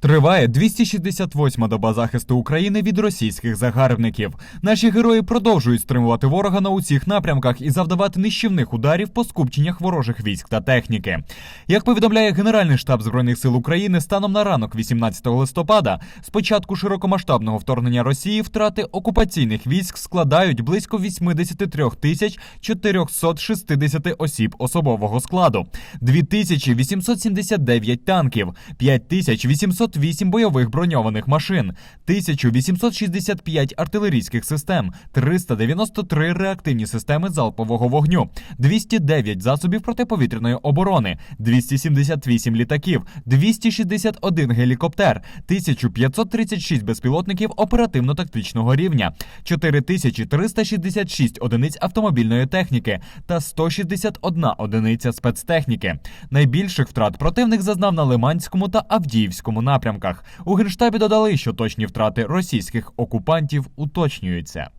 Триває 268-ма доба захисту України від російських загарбників. Наші герої продовжують стримувати ворога на усіх напрямках і завдавати нищівних ударів по скупченнях ворожих військ та техніки. Як повідомляє Генеральний штаб збройних сил України, станом на ранок 18 листопада, з початку широкомасштабного вторгнення Росії втрати окупаційних військ складають близько 83 тисяч 460 осіб особового складу, 2879 танків, 5808 бойових броньованих машин, 1865 артилерійських систем, 393 реактивні системи залпового вогню, 209 засобів протиповітряної оборони, 278 літаків, 261 гелікоптер, 1536 безпілотників оперативно-тактичного рівня, 4366 одиниць автомобільної техніки та 161 одиниця спецтехніки. Найбільших втрат противник зазнав на Лиманському та Авдіївському напрямках. У генштабі додали, що точні втрати російських окупантів уточнюються.